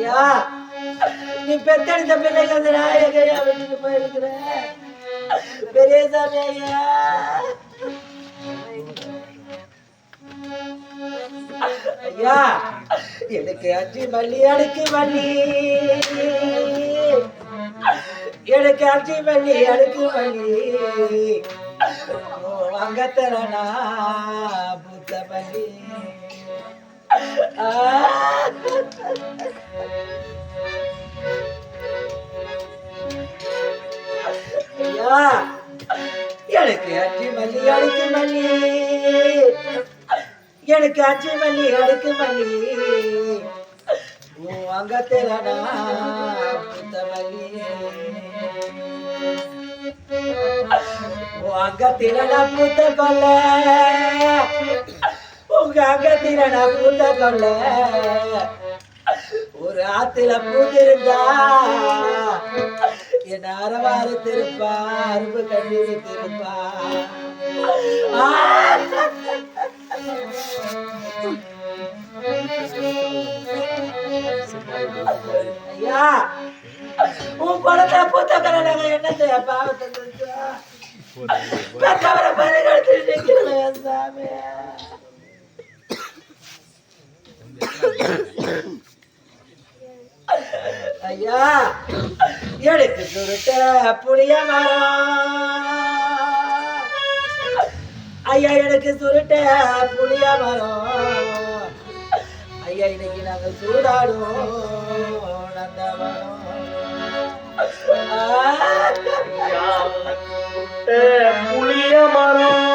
ஐயா நீ பெத்தெடுத்த பிள்ளைங்க அந்த நாயகையா விட்டுட்டு போயிருக்கிற பெரியசாமி ஐயா. ஐயா எனக்கு அஞ்சு மல்லி அடுக்கு மல்லி. எனக்கு அஞ்சு மல்லி அடுக்கு மல்லி. அங்கத்தரனா புத்த மல்லி. ஐயா எனக்கு அஞ்சு மல்லி அடுக்கு மல்லி. எனக்கு அஞ்சு மல்லி அடுக்கு மல்லி. உன் அங்கத்தில் மல்லி. உன் அங்கத்தில் பூத்த கொல்ல. உங்க அங்கத்திலனா புத்த கொல்ல ஒரு ஆத்துல பூந்திருந்தா என் அரவாறு திருப்பா அரும்பு கண்ணீர் திருப்பா. ஐயா உன் குழந்தை பூத்த கலங்க என்னத்தை பாவத்தை செஞ்சா? பெத்தவரை பறிகொடுத்து நிக்கிறேன் சாமி ஐயா. எனக்கு சுருட்ட புளிய மரம். ஐயா எனக்கு சுருட்ட புளிய மரம். ஐயா இன்னைக்கு நாங்க சூடாடும் புளிய மரம்.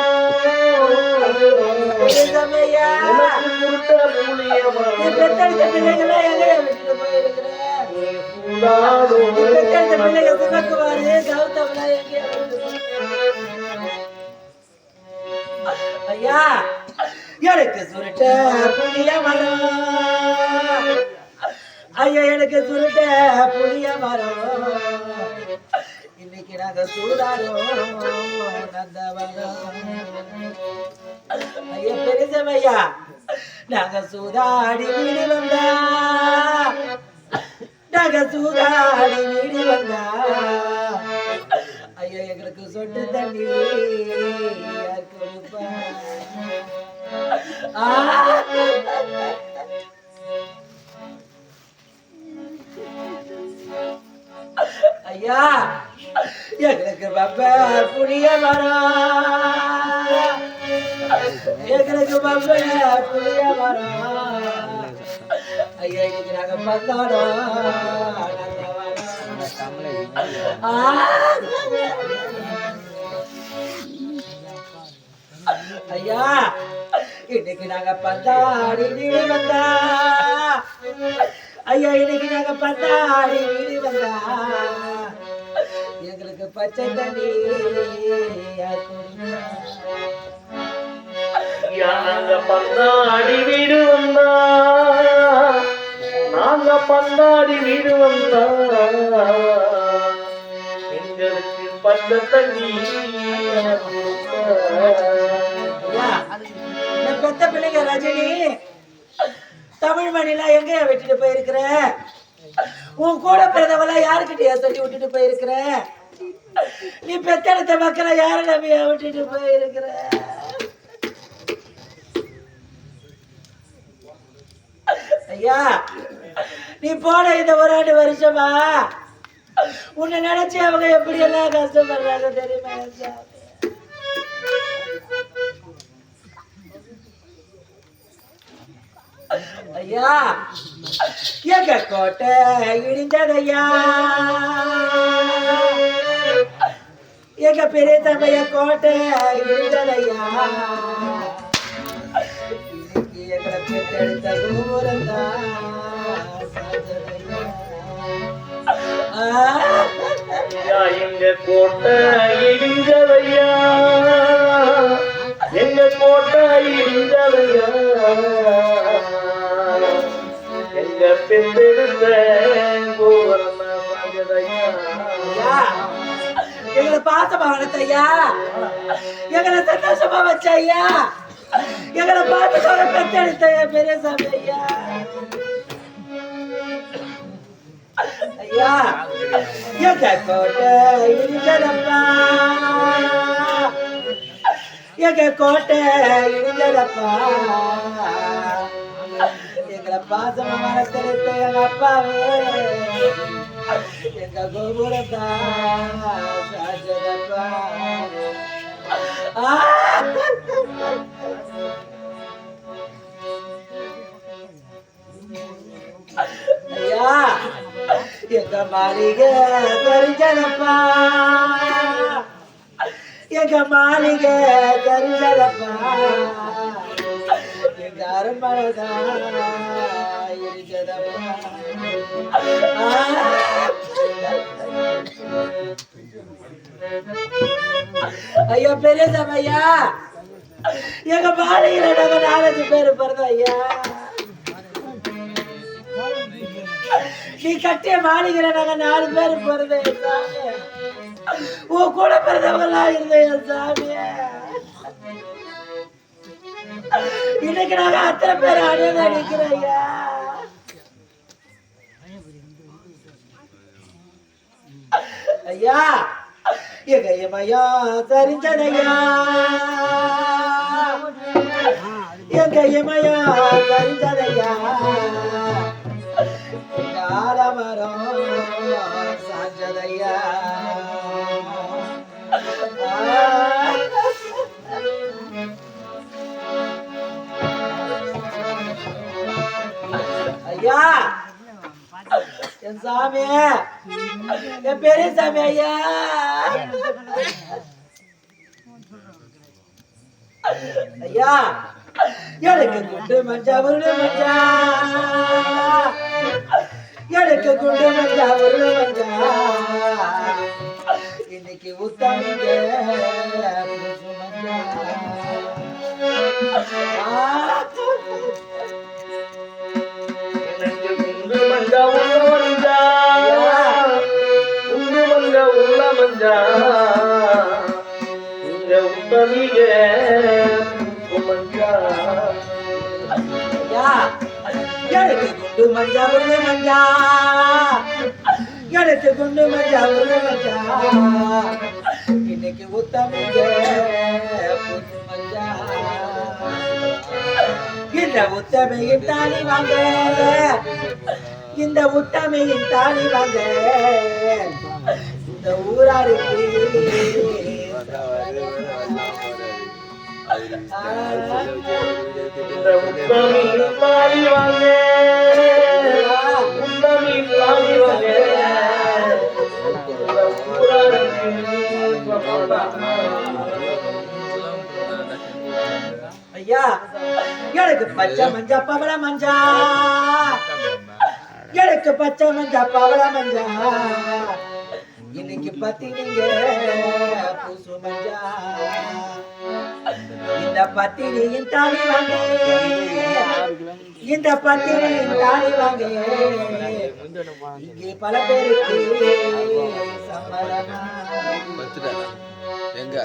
புளிய மரம். பெத்தெடுத்த பிள்ளைங்களாம் எங்கேயா விட்டுட்டு போயிருக்கிற? ஐயா எனக்கு சுருட்ட புளிய மரம். ஐயா எனக்கு சுருட்ட புளிய மரம் இன்னைக்கு நாங்க சூடாடும் ஐயா பெருசமையா நாங்க சூதாடி வீடு வந்தா நாங்க சூதாடி நீடி வந்தா. ஐயோ எங்களுக்கு சொட்டு தண்ணி ஐயா எங்களுக்கு பப்ப புளிய வரா எங்களுக்கு பப்ப புளிய வரா ஐயா இன்னைக்கு நாங்க பத்தாடி ஐயா இன்னைக்கு வீடு வந்தா. ஐயா இன்னைக்கு நாங்க பத்தாடி வீடு வந்தா. எங்களுக்கு பச்சை தண்ணி யார் நாங்க வீடு வந்தா. நாங்க பந்தாடி வீடு வந்தா எங்களுக்கு தண்ணி. இந்த பெத்த பிள்ளைங்க ரஜினி தமிழ் மணிலாம் எங்க விட்டுட்டு போயிருக்கிற? உன் கூட பிறந்தவள யாருக்கிட்டயா சொல்லி விட்டுட்டு போயிருக்கிற? நீ பெத்தெடுத்த மக்களை யார நம்பியா விட்டுட்டு போயிருக்கிற? ஐயா நீ போன இந்த ஒரு ஆண்டு வருஷமா? உன்னை நினைச்சு அவங்க எப்படி எல்லாம் கஷ்டப்படுறாங்க தெரியுமா? ஐயா? ஐயா எங்க கோட்டை இடிஞ்சதையா எங்க பெரிய தம்பைய கோட்டை இடிஞ்சதையா எங்களை பெற்றெடுத்த கோபுரம்தான் எங்க கோட்டை இடிஞ்சதையா எங்க கோட்டை இடிஞ்சதையா எங்க பெற்றெடுத்த எங்களை பாசமா வளர்த்தையா எங்களை சந்தோஷமா வச்ச எங்களை பார்த்து ஐயா. ஐயா எங்க கோட்டை இடிஞ்சதப்பா எங்க கோட்டை இடிஞ்சதப்பா எங்களை பாசமா வளர்த்தெடுத்த எங்க அப்பாவே. எங்க கோபுரத்தா சாஞ்சதப்பா ஆ! எங்க மாளிகை தெரிஞ்சதப்பா எங்க மாளிகை தெரிஞ்சதப்பா எங்க அரண்மனைதான் ஐயா பெரிய ஐயா. எங்க மாளிகையில நாலஞ்சு பேர் பிறந்த ஐயா. நீ கட்டிய மாளிகையில நாங்க நாலு பேர் பிறந்த சாமி உன் கூட பிறந்தவங்களா இருந்த சாமி இன்னைக்கு நாங்க அத்தனை பேர் அடையாளம் அடிக்கிறோம் ஐயா. ஐயா எங்க எமையா தெரிஞ்சதையா என் சாமி. என் பெரிய சாமி ஐயா. ஐயா எனக்கு குண்டு மஞ்சா உருளு மஞ்சா. எனக்கு குண்டு மஞ்சா உருளு மஞ்சா. இன்னைக்கு உத்தமிங்க மஞ்சா. உள்ள மஞ்சா இங்க உத்தமிக எனக்கு குண்டு மஞ்சா உருளை மஞ்சா. எனக்கு குண்டு மஞ்சா உருளை மஞ்சா. இன்னைக்கு உத்தமிங்க புது மஞ்சா. இந்த உத்தமையின் தாலி வாங்க. இந்த உத்தமையின் தாலி வாங்க. ஊராருக்கு ஐயா எனக்கு பச்சை மஞ்சா பவள மஞ்சா எனக்கு பச்சை மஞ்சா பவள மஞ்சா இன்னைக்கு பத்தி நீங்க பூசு மஞ்சா. இந்த பத்தினியின் தாலி வாங்க. இந்த பத்தினியின் தாலி வாங்க. இங்கே பல பேருக்கு சம்மதமா. எங்க?